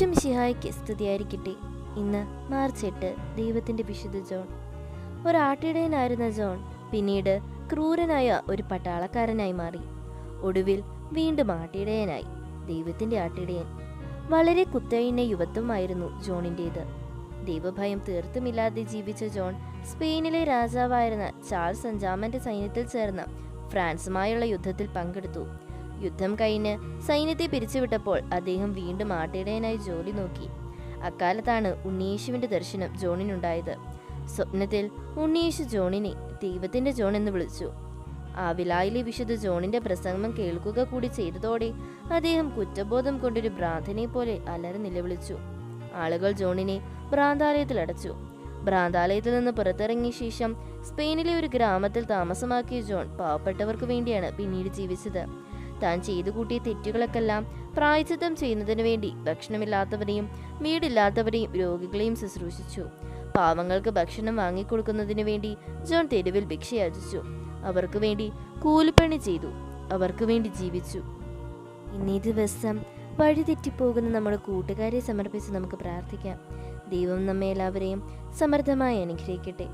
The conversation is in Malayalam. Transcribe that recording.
ഈശും ശിഹായ്ക്ക് സ്തുതിയായിരിക്കട്ടെ ഇന്ന് മാർച്ച് എട്ട് ദൈവത്തിന്റെ വിശുദ്ധ ജോൺ. ഒരാട്ടിടയനായിരുന്ന ജോൺ പിന്നീട് ക്രൂരനായ ഒരു പട്ടാളക്കാരനായി മാറി. ഒടുവിൽ വീണ്ടും ആട്ടിടയനായി ദൈവത്തിന്റെ ആട്ടിടയൻ. വളരെ കുത്തഴിഞ്ഞ യുവത്വമായിരുന്നു ജോണിന്റേത് ദൈവഭയം തീർത്തുമില്ലാതെ ജീവിച്ച ജോൺ സ്പെയിനിലെ രാജാവായിരുന്ന ചാൾസ് അഞ്ചാമന്റെ സൈന്യത്തിൽ ചേർന്ന് ഫ്രാൻസുമായുള്ള യുദ്ധത്തിൽ പങ്കെടുത്തു. യുദ്ധം കഴിഞ്ഞ് സൈന്യത്തെ പിരിച്ചുവിട്ടപ്പോൾ അദ്ദേഹം വീണ്ടും ആട്ടിടയനായി ജോലി നോക്കി. അക്കാലത്താണ് ഉണ്ണിയേശുവിന്റെ ദർശനം ജോണിനുണ്ടായത്. സ്വപ്നത്തിൽ ഉണ്ണിയേശു ജോണിനെ ദൈവത്തിന്റെ ജോൺ എന്ന് വിളിച്ചു. ആവിലായിലെ വിശുദ്ധ ജോണിന്റെ പ്രസംഗം കേൾക്കുക കൂടി ചെയ്തതോടെ അദ്ദേഹം കുറ്റബോധം കൊണ്ടൊരു ഭ്രാന്തനെ പോലെ അലറി നിലവിളിച്ചു. ആളുകൾ ജോണിനെ ഭ്രാന്താലയത്തിൽ അടച്ചു. ഭ്രാന്താലയത്തിൽ നിന്ന് പുറത്തിറങ്ങിയ ശേഷം സ്പെയിനിലെ ഒരു ഗ്രാമത്തിൽ താമസമാക്കിയ ജോൺ പാവപ്പെട്ടവർക്ക് വേണ്ടിയാണ് പിന്നീട് ജീവിച്ചത്. താൻ ചെയ്തു കൂട്ടിയ തെറ്റുകളൊക്കെല്ലാം പ്രായച്ചിത്തം ചെയ്യുന്നതിനു വേണ്ടി ഭക്ഷണമില്ലാത്തവരെയും വീടില്ലാത്തവരെയും രോഗികളെയും ശുശ്രൂഷിച്ചു. പാവങ്ങൾക്ക് ഭക്ഷണം വാങ്ങിക്കൊടുക്കുന്നതിനു വേണ്ടി ജോൺ തെരുവിൽ ഭിക്ഷയാചിച്ചു. അവർക്ക് വേണ്ടി കൂലിപ്പണി ചെയ്തു. അവർക്ക് വേണ്ടി ജീവിച്ചു. ഇന്നീ ദിവസം വഴിതെറ്റിപ്പോകുന്ന നമ്മുടെ കൂട്ടുകാരെ സമർപ്പിച്ച് നമുക്ക് പ്രാർത്ഥിക്കാം. ദൈവം നമ്മെ എല്ലാവരെയും സമൃദ്ധമായി അനുഗ്രഹിക്കട്ടെ.